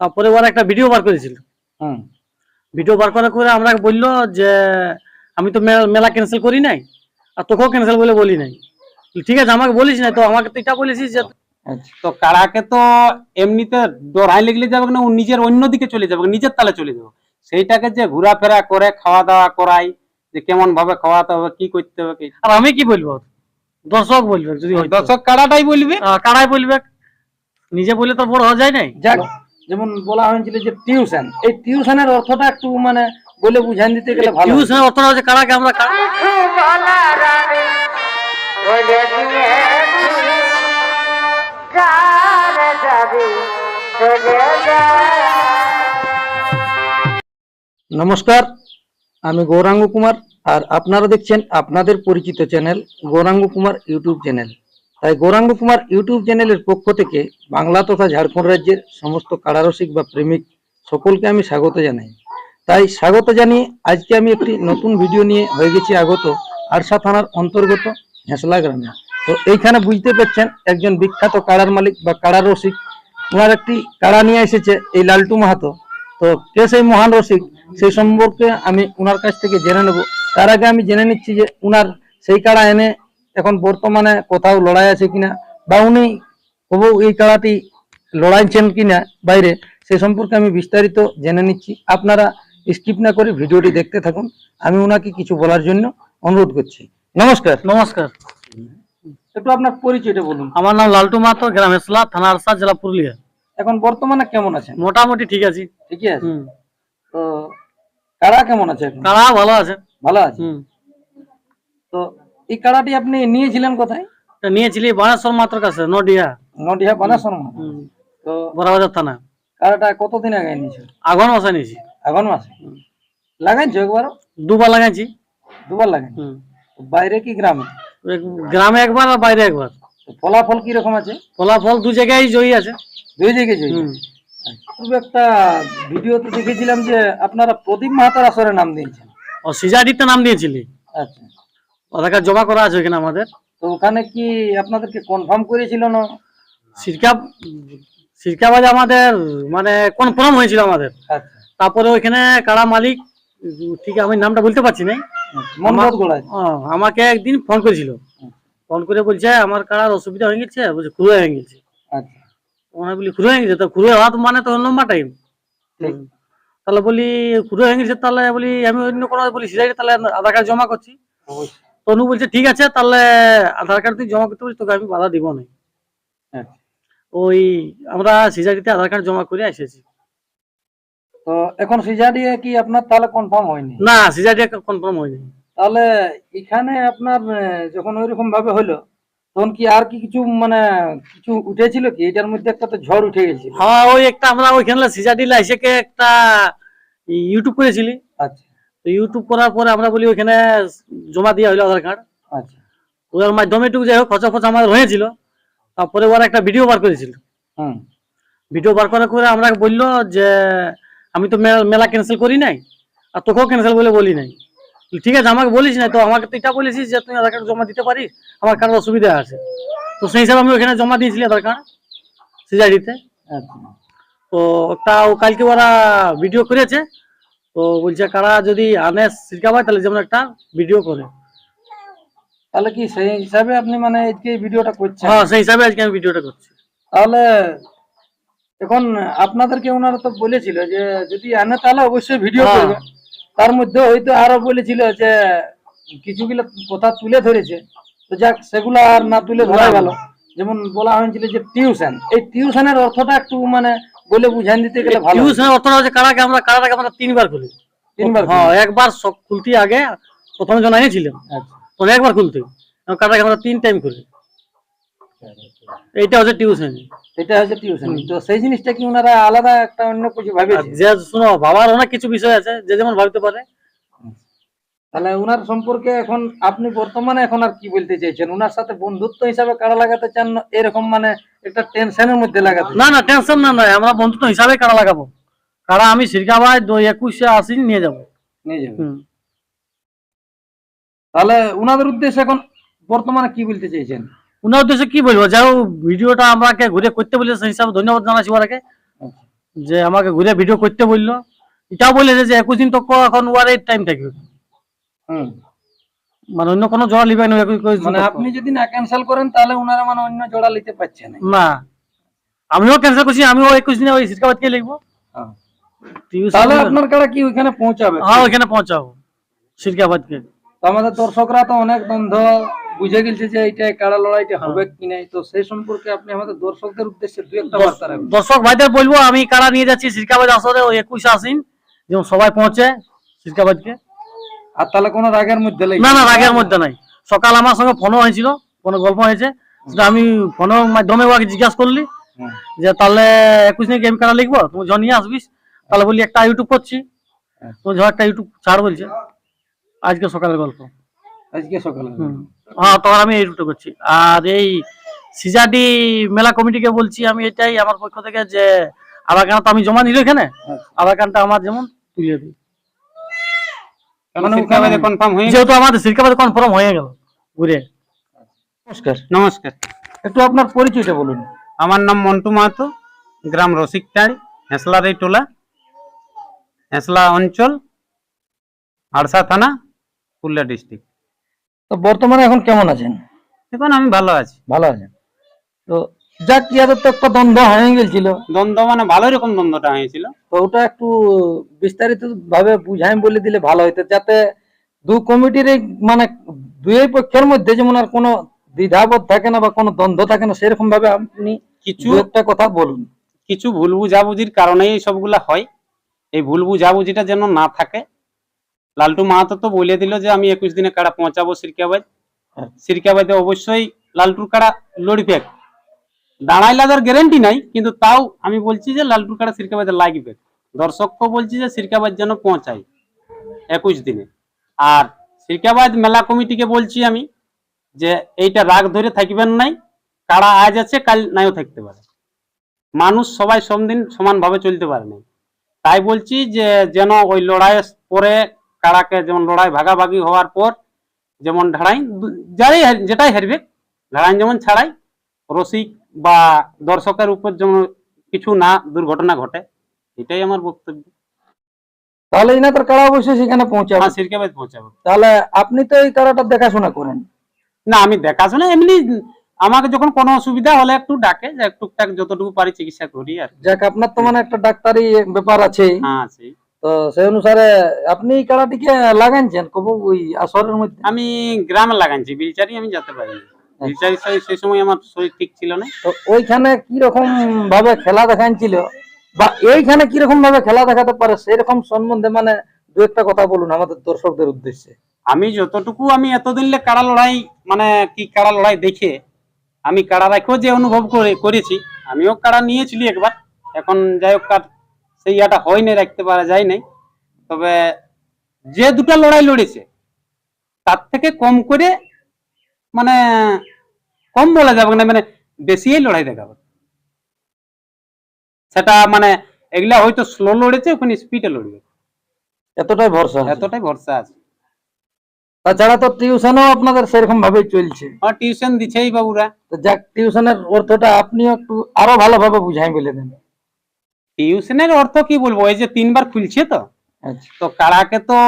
তারপরে ওরা একটা ভিডিও বার করেছিল। ভিডিও বার করার করে আমরা বলল যে আমি তো মেলা ক্যান্সেল করি নাই আর তোকেও ক্যান্সেল বলে বলি নাই। ঠিক আছে আমাকে বলিস না তো আমাকে তো এটা বলেছিস যে আচ্ছা, তো কাড়াকে তো এমনিতে ডরাই লেগলে যাবে না ও নিজের অন্য দিকে চলে যাবে নিজের তালে চলে যাবে। সেইটাকে যে ঘোরাফেরা করে খাওয়া দাওয়া করাই যে কেমন ভাবে খাওয়াতে হবে কি করতে হবে কি আর আমি কি বলব? দর্শক বলবে যদি দর্শক কারাটাই বলবে। কারাই বলবে। নিজে বললে তো বড় হওয়া যায় নাই? যাক যেমন বলা হয়েছিল যে টিউশন এই টিউশনের অর্থটা একটু মানে বলে বুঝান দিতে গেলে ভালো। টিউশনের অর্থ হচ্ছে কারাকে আমরা নমস্কার আমি গৌরাঙ্গ কুমার আর আপনারা দেখছেন আপনাদের পরিচিত channel Gouranga Kumar YouTube channel তাই গৌরাঙ্গ কুমার ইউটিউব চ্যানেলের পক্ষ থেকে বাংলা তথা ঝাড়খণ্ড রাজ্যের সমস্ত কারারসিক বা প্রেমিক সকলকে আমি স্বাগত জানাই। তাই স্বাগত জানিয়ে আজকে আমি একটি নতুন ভিডিও নিয়ে হয়ে গেছি আগত আরসা থানার অন্তর্গত হেঁসলা গ্রামে। তো এইখানে বুঝতে পারছেন একজন বিখ্যাত কাড়ার মালিক বা কাড়ার রসিক ওনার একটি কাড়া নিয়ে এসেছে, এই লালটু মাহাতো। তো কে সেই মহান রসিক সেই সম্পর্কে আমি ওনার কাছ থেকে জেনে নেব। তার আগে আমি জেনে নিচ্ছি যে উনার সেই কাড়া এনে এখন বর্তমানে কোথাও লড়াই আছে কিনা বা উনি হবু এই কাড়াটি লড়াইছেন কিনা বাইরে সেই সম্পর্কে আমি বিস্তারিত জেনে নিচ্ছি। আপনারা স্কিপ না করে ভিডিওটি দেখতে থাকুন। আমি ওনাকে কিছু বলার জন্য অনুরোধ করছি। নমস্কার। নমস্কার। একটু আপনার পরিচয়টা বলুন। আমার নাম লালটু মাহাতো গ্রাম হেসলা থানা আরসা জেলা পুরুলিয়া। এখন বর্তমানে কেমন আছে মোটামুটি ঠিক আছে। ঠিকই আছে? তো কাড়া কেমন আছে কারা ভালো আছে। ভালো আছে? তো এই কাড়াটি আপনি নিয়েছিলেন কোথায়? নিয়েছিলি বানেশ্বর মাত্র কাছে নডিয়া বানাসন হুম। তো বড়বাজার থানা। কাড়াটা কতদিন আগে নিয়েছো আগুন মাসে নিয়েছি আগুন মাসে? লাগাইছো একবার দুবার লাগাইছি। দুবার লাগাই বাইরে কি গ্রামে? গ্রামে একবার আর বাইরে একবার। ফলাফল কি রকম আছে? ফলাফল দু জায়গায় জয়ী আছে। দুই জায়গায় জয়ী? খুব একটা ভিডিওতে দেখেছিলাম যে আপনারা প্রদীপ মাহাতার আসরে নাম দিয়েছেন। ও সিজাডিতে নাম দিয়েছিলি। আচ্ছা। আধার কার্ড জমা করা আছে ওখানে আমাদের। তো ওখানে কি আপনাদেরকে কনফার্ম করেছিল না? সিরকা সিরকাবাজ আমাদের মানে কনফার্ম হয়েছিল আমাদের। আচ্ছা। তারপরে ওইখানে কারা মালিক ঠিক আমি নামটা বলতে পারছি না আমাকে একদিন ফোন করেছিল। ফোন করে বলছে আমার কারার অসুবিধা হয়ে গেছে। বলছে খুঁড়ো হয়ে গেছে। আচ্ছা। ওনার বলি খুঁড়ো হয়ে গেছে? তো খুঁড়ো হওয়া তো মানে তো লম্বা টাইম তাহলে বলি খুঁড়ো হয়ে গেছে? তাহলে বলি আমি অন্য কোনো বলি সিজাইডে তাহলে আধার কার্ড জমা করছি। তনু বলছে ঠিক আছে তাহলে আধার কার্ড তুই জমা করতে বলিস তোকে আমি বাধা দিব না। আচ্ছা ওই আমরা সিজারিতে আধার কার্ড জমা করে এসেছি। তো এখন সিজাডিয়ে কি আপনার তাহলে কনফার্ম হয়নি? না সিজারি কনফার্ম হয়নি। তাহলে এখানে আপনার যখন ওইরকম ভাবে হলো তখন কি আর কি কিছু মানে কিছু উঠেছিল কি? এটার মধ্যে একটা তো ঝড় উঠে গেছিল। হ্যাঁ ওই একটা আমরা ওইখানে সিজারি লাইসেকে একটা ইউটিউব করেছিলি। আচ্ছা। তো ইউটিউব করার পরে আমরা বলি ওইখানে জমা দেওয়া হলো আধার কার্ড। আচ্ছা। ওর মাধ্যমে টুকু যাই হোক খরচা ফচা আমাদের হয়েছিল। তারপরে ওরা একটা ভিডিও বার করেছিল। হুম। ভিডিও বার করার করে আমরা বলল যে আমি তো মেলা ক্যান্সেল করি নাই আর তোকেও ক্যান্সেল বলে বলি নাই। ঠিক আছে আমাকে বলিস না তো আমাকে তো এটা বলেছিস যে তুই আধার কার্ড জমা দিতে পারিস? আমার কারোর অসুবিধা আছে। তো সেই হিসাবে আমি ওখানে জমা দিয়েছিলি আধার কার্ড সিজারিতে আচ্ছা। তো একটা ও কালকে ওরা ভিডিও করেছে। তো বলছে কারা যদি আনে শিখাবায় তাহলে যেমন একটা ভিডিও করে। তাহলে কি সেই হিসাবে আপনি মানে আজকে ভিডিওটা করছেন? হ্যাঁ সেই হিসাবে আজকে আমি ভিডিওটা করছি। তাহলে এখন আপনাদেরকে ওনারা তো বলেছিল যে যদি আনে তাহলে অবশ্যই ভিডিও হ্যাঁ। করবে। তার মধ্যে হয়তো আরও বলেছিল যে কিছুগুলো কথা তুলে ধরেছে। তো যাক সেগুলো আর না তুলে ধরা গেল যেমন বলা হয়েছিল যে টিউশন। এই টিউশনের অর্থটা একটু মানে বলে বুঝান দিতে গেলে ভালো হতো। হয়। অর্থ হচ্ছে কারাকে আমরা কারাটাকে আমরা তিনবার খুলি। তিনবার হ্যাঁ একবার খুলতে আগে প্রথমে যখন আনিয়েছিলাম আচ্ছা। তখন একবার খুলতে। কারাটাকে আমরা তিন টাইম খুলি। এইটা হচ্ছে টিউশন এটা হচ্ছে টিউশন তো সেই জিনিসটা কি ওনারা আলাদা একটা অন্য কিছু ভাবে যে শুনো বাবার অনেক কিছু বিষয় আছে যে যেমন ভাবতে পারে তাহলে উনার সম্পর্কে এখন আপনি বর্তমানে এখন আর কি বলতে চাইছেন? উনার সাথে বন্ধুত্ব হিসাবে কারা লাগাতে চান? এরকম মানে একটা টেনশনের মধ্যে লাগাতে না না টেনশন না নাই আমরা বন্ধুত্ব হিসাবে কারা লাগাবো? কারা আমি সিরকাবাই দুই একুশে আশি নিয়ে যাব। নিয়ে হুম। তাহলে উনাদের উদ্দেশ্যে এখন বর্তমানে কি বলতে চাইছেন? ওনার উদ্দেশ্যে কি বলব? যাও ভিডিওটা আমাকে ঘুরে করতে বলে সেই হিসাবে ধন্যবাদ জানাচ্ছি ওরাকে আচ্ছা। যে আমাকে ঘুরে ভিডিও করতে বলল। এটাও বলেছে যে একুশ দিন তো এখন ওয়ারের টাইম থাকবে হুম। মানে অন্য কোনো জোড়া লিবে না একুশ একুশ মানে আপনি যদি না ক্যান্সেল করেন তাহলে ওনারা মানে অন্য জোড়া নিতে পারছে না। না। আমিও ক্যান্সেল করছি আমিও একুশ দিনে ওই সিটকাবাদকে লিখব? হ্যাঁ। তাহলে আপনার কারা কি ওইখানে পৌঁছাবে? হ্যাঁ ওইখানে পৌঁছাবো আমাদের দর্শকরা তো অনেক বন্ধ বুঝে গেছে যে কাড়া লড়াইটা হবে কি নাই। তো সেই সম্পর্কে আপনি আমাদের দর্শকদের উদ্দেশ্যে দু একটা বার্তা রাখবেন দর্শক ভাইদের বলব আমি কারা নিয়ে যাচ্ছি সিরকাবাদ আসরে ওই একুশ আসিন যেমন সবাই পৌঁছে সিরকাবাদকে আর তাহলে কোনো রাগের মধ্যে না না রাগের মধ্যে নাই। সকাল আমার সঙ্গে ফোনও হয়েছিল ফোনে গল্প হয়েছে। সেটা আমি ফোনের মাধ্যমে ওকে জিজ্ঞাসা করলি যে তাহলে একুশ দিনে গেম কারা লিখব? তুমি যখন নিয়ে আসবিস? তাহলে বলি একটা ইউটিউব করছি। হ্যাঁ। তো যখন একটা ইউটিউব ছাড় বলছে। আজকে সকালের গল্প। আজকে সকালে। হ্যাঁ তখন আমি ইউটিউবটা করছি। আর এই সিজাডি মেলা কমিটিকে বলছি আমি এটাই আমার পক্ষ থেকে যে আধার কার্ড তো আমি জমা নিল এখানে। আচ্ছা। আধার কার্ডটা আমার যেমন তুলে দিই মানে মানে কনফার্ম হয়ে গেছে। যেহেতু আমাদের সিরকাবাদে কনফার্ম হয়ে গেল ঘুরে নমস্কার। নমস্কার। একটু আপনার পরিচয়টা বলুন। আমার নাম মন্টু মাহাতো গ্রাম রসিকটাড়ি হেঁসলার এই টোলা হেঁসলা অঞ্চল আড়সা থানা পুরুলিয়া ডিস্ট্রিক্ট তো বর্তমানে এখন কেমন আছেন? এখন আমি ভালো আছি। ভালো আছেন। তো যাক ইয়াদের তো একটা দ্বন্দ্ব হয়ে গেছিল দ্বন্দ্ব মানে ভালোই রকম দ্বন্দ্বটা হয়েছিল। তো ওটা একটু বিস্তারিত ভাবে বুঝাই বলে দিলে ভালো হইতো যাতে দু কমিটির মানে দুই পক্ষের মধ্যে যেমন আর কোনো দ্বিধাবোধ থাকে না বা কোনো দ্বন্দ্ব থাকে না সেরকম ভাবে আপনি কিছু একটা কথা বলুন। কিছু ভুল বুঝাবুঝির কারণেই এই সবগুলা হয়। এই ভুল বুঝাবুঝিটা যেন না থাকে। লালটু মাহাতো তো বলে দিল যে আমি একুশ দিনে কাড়া পৌঁছাবো সিরকাবাদ? হ্যাঁ। সিরকাবাদে অবশ্যই লালটুর কাড়া লড়বে। দাঁড়াইলে তার গ্যারেন্টি নাই, কিন্তু তাও আমি বলছি যে লালটুর কাড়া সিরকাবাদে লাগবে। দর্শককেও বলছি যে সিরকাবাদ যেন পৌঁছাই একুশ দিনে। আর সিরকাবাদ মেলা কমিটিকে বলছি আমি যে এইটা রাগ ধরে থাকবেন নাই কারা আজ আছে, কাল নাইও থাকতে পারে। মানুষ সবাই সবদিন সমানভাবে চলতে পারে না তাই বলছি যে যেন ওই লড়াই পরে কাড়াকে যেমন লড়াই ভাগাভাগি হওয়ার পর যেমন ঢাড়াই যারাই যেটাই হারবে ঢাড়াই যেমন ছাড়াই, রসিক বা দর্শকের উপর যেমন কিছু না দুর্ঘটনা ঘটে এটাই আমার বক্তব্য। তাহলে ইনাদের কারা অবশ্যই সেখানে পৌঁছাবে? আমার সিরকাবাদ পৌঁছাবো। তাহলে আপনি তো এই কারাটা দেখাশোনা করেন। না আমি দেখাশোনা এমনি আমাকে যখন কোনো অসুবিধা হলে একটু ডাকে যে টুকটাক যতটুকু পারি চিকিৎসা করি আর যাক আপনার তো মানে একটা ডাক্তারি ব্যাপার আছে হ্যাঁ সেই তো সেই অনুসারে আপনি এই কারাটিকে লাগাইছেন? কবু ওই আসরের মধ্যে? আমি গ্রামে লাগাইছি বিলচারি আমি যেতে পারিনি। সেই- সময় আমার শরীর ঠিক ছিল না। তো ওইখানে কি রকম ভাবে খেলা দেখাচ্ছিল বা এইখানে কি রকম ভাবে খেলা দেখাতে পারে সেরকম সম্বন্ধে মানে দু একটা কথা বলুন আমাদের দর্শকদের উদ্দেশ্যে। আমি যতটুকু আমি এতদিন কাড়া লড়াই মানে কি কাড়া লড়াই দেখে আমি কাড়া রাখেও যে অনুভব করে করেছি আমিও কাড়া নিয়েছিলি একবার। এখন যাই হোক কার সেই ইয়াটা হয়নি রাখতে পারা যায় নাই। তবে যে দুটা লড়াই লড়েছে তার থেকে কম করে মানে কম বলা যাবে না মানে বেশিই লড়াই দেখাবে। সেটা মানে এগুলা হয়তো স্লো লড়েছে ওখানে স্পিডে লড়বে। এতটাই ভরসা এতটাই ভরসা আছে। তাছাড়া তো টিউশনও আপনাদের সেরকম ভাবেই চলছে। আর টিউশন দিছেই বাবুরা। তো যাক টিউশনের অর্থটা আপনিও একটু আরও ভালোভাবে বুঝাই বলে দেন। টিউশনের অর্থ কি বলব? এই যে তিনবার খুলছে তো। আচ্ছা। তো কাড়াকে তো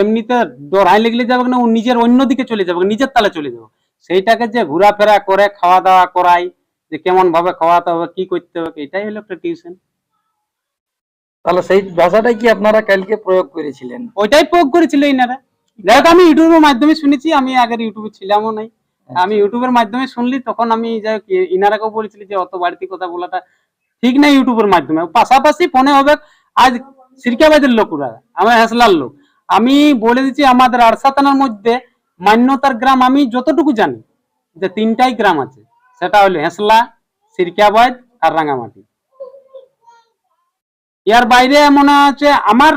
এমনিতে ডরাই লেগলে যাবে না ও নিজের অন্য দিকে চলে যাবে নিজের তালে চলে যাবে। সেইটাকে যে ঘোরাফেরা করে খাওয়া দাওয়া করাই যে কেমন ভাবে খাওয়াতে হবে কি করতে হবে এটাই হলো একটা টিউশন। তাহলে সেই ভাষাটাই কি আপনারা কালকে প্রয়োগ করেছিলেন? ওইটাই প্রয়োগ করেছিল ইনারা। যাই আমি ইউটিউবের মাধ্যমে শুনেছি আমি আগের ইউটিউবে ছিলামও নাই। আমি ইউটিউবের মাধ্যমে শুনলি তখন আমি যাই হোক ইনারাকেও বলেছিলি যে অত বাড়তি কথা বলাটা ঠিক না ইউটিউবের মাধ্যমে। পাশাপাশি ফোনে হবে আজ সিরকাবাদের লোকরা আমার হেসলার লোক। আমি বলে দিচ্ছি আমাদের আরসা থানার মধ্যে মান্যতার গ্রাম আমি যতটুকু জানি যে তিনটাই গ্রাম আছে। সেটা হলো হেসলা সিরকাবাদ আর রাঙামাটি। ইয়ার বাইরে মনে হচ্ছে আমার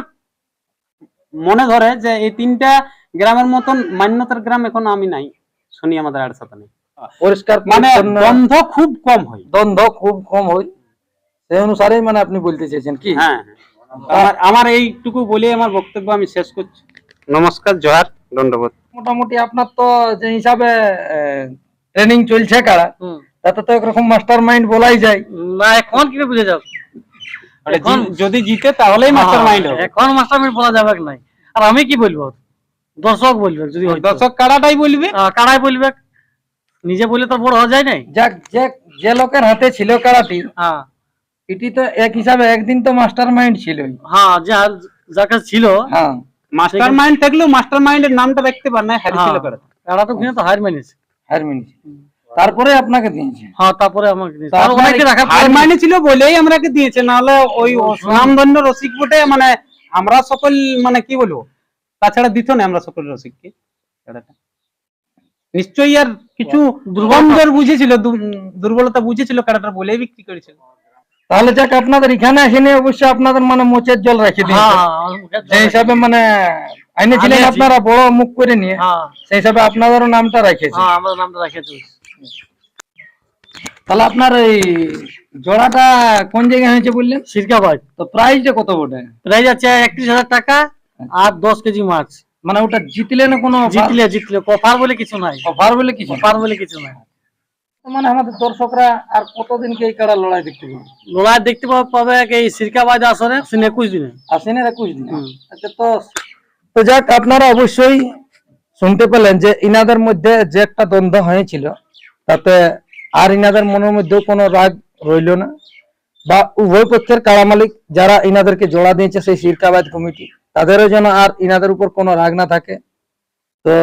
মনে ধরে যে এই তিনটা গ্রামের মতন মান্যতার গ্রাম এখন আমি নাই শুনি আমাদের আড়সা থানায় পরিষ্কার মানে বন্ধ খুব কম হয়। দ্বন্দ্ব খুব কম হয়। সেই অনুসারেই মানে আপনি বলতে চেয়েছেন কি? হ্যাঁ হ্যাঁ। আমার আমার এইটুকু বলে আমার বক্তব্য আমি শেষ করছি। নমস্কার জোহার দণ্ডবোধ। মোটামুটি আপনার তো যে হিসাবে ট্রেনিং চলছে কারা তাতে তো একরকম মাস্টার মাইন্ড বলাই যায়। না এখন কি বুঝে যাও? এখন- যদি জিতে তাহলেই মাস্টার মাইন্ড হবে। এখন মাস্টার মাইন্ড বলা যাবে নাই। আর আমি কি বলব? দর্শক বলবে যদি। দর্শক কারাটাই বলবে? কারাই বলবে। নিজে বললে তো বড় হওয়া যায় নাই? যাক যে যে লোকের হাতে ছিল কারাটি হ্যাঁ। এটি তো এক হিসাবে একদিন তো মাস্টার মাইন্ড ছিল হ্যাঁ যা যার কাছে ছিল হ্যাঁ। মাস্টার মাইন্ড থাকলেও মাস্টার মাইন্ডের নামটা দেখতে পার না হারিয়েছিল হ্যাঁ, কারা। তো কিনে তো তারপরে আপনাকে দিয়েছে। হ্যাঁ তারপরে আমাকে দিয়েছে। অনেকে মাইনে ছিল বলেই আমরাকে দিয়েছে ওই সুনামধন্য রসিক বটে মানে আমরা সকল মানে কি বলব তাছাড়া দিত না আমরা সকল রসিককে। নিশ্চয়ই আর কিছু দুর্বল বুঝেছিল দুর্বলতা বুঝেছিল কারাটা বলেই বিক্রি করেছিল। তাহলে যাক আপনাদের এখানে এসে অবশ্যই আপনাদের মানে মোচের জল রেখে হ্যাঁ আমার মুখে যে হিসাবে মানে আইনেছিলেন আপনারা বড় মুখ করে নিয়ে হ্যাঁ। সেই হিসাবে আপনাদেরও নামটা রেখেছে। হ্যাঁ নামটা রাখেছি তাহলে আপনার এই জোড়াটা কোন জায়গায় হয়েছে বললেন? সিরকাবাদ। তো প্রাইসটা কত বটে? প্রাইস আছে একত্রিশ হাজার টাকা আর দশ কেজি মাছ। মানে ওটা জিতলে না কোনো জিতলে জিতলে কফার বলে কিছু নাই। অফার বলে কিছু কফার বলে কিছু নাই। মানে আমাদের দর্শকরা আর কতদিনকে এই কাড়া লড়াই দেখতে পাবে? লড়াই দেখতে পাবে- এই সিরকাবাদ আসরে? সিনে একুশ দিনে। আসেন একুশ দিন। আচ্ছা তো তো যাক আপনারা অবশ্যই শুনতে পেলেন যে ইনাদের মধ্যে যে একটা দ্বন্দ্ব হয়েছিল তাতে আর ইনাদের মনের মধ্যেও কোনো রাগ রইল না। বা উভয় পক্ষের কাড়া মালিক যারা ইনাদেরকে জোড়া দিয়েছে সেই সিরকাবাদ কমিটি তাদেরও যেন আর ইনাদের উপর কোনো রাগ না থাকে। তো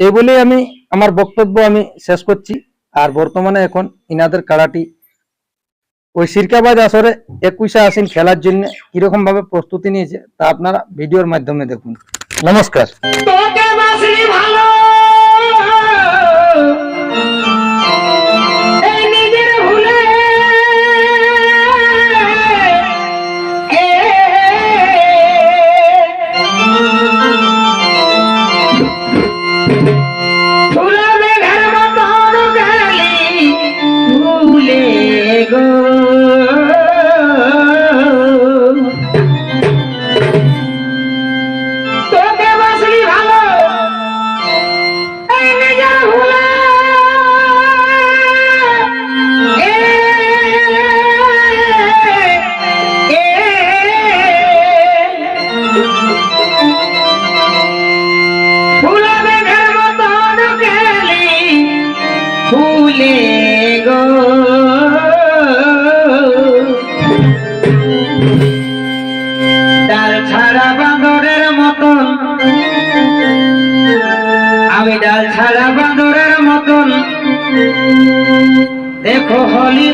এই বলেই আমি আমার বক্তব্য আমি শেষ করছি। আর বর্তমানে এখন ইনাদের কারাটি ওই সিরকাবাজ আসরে একুশে আসিন খেলার জন্য কীরকম ভাবে প্রস্তুতি নিয়েছে তা আপনারা ভিডিওর মাধ্যমে দেখুন। নমস্কার। গো। ডাল ছাড়া বাঁদরের মতন আমি ডাল ছাড়া বাঁদরের মতন। দেখো হলি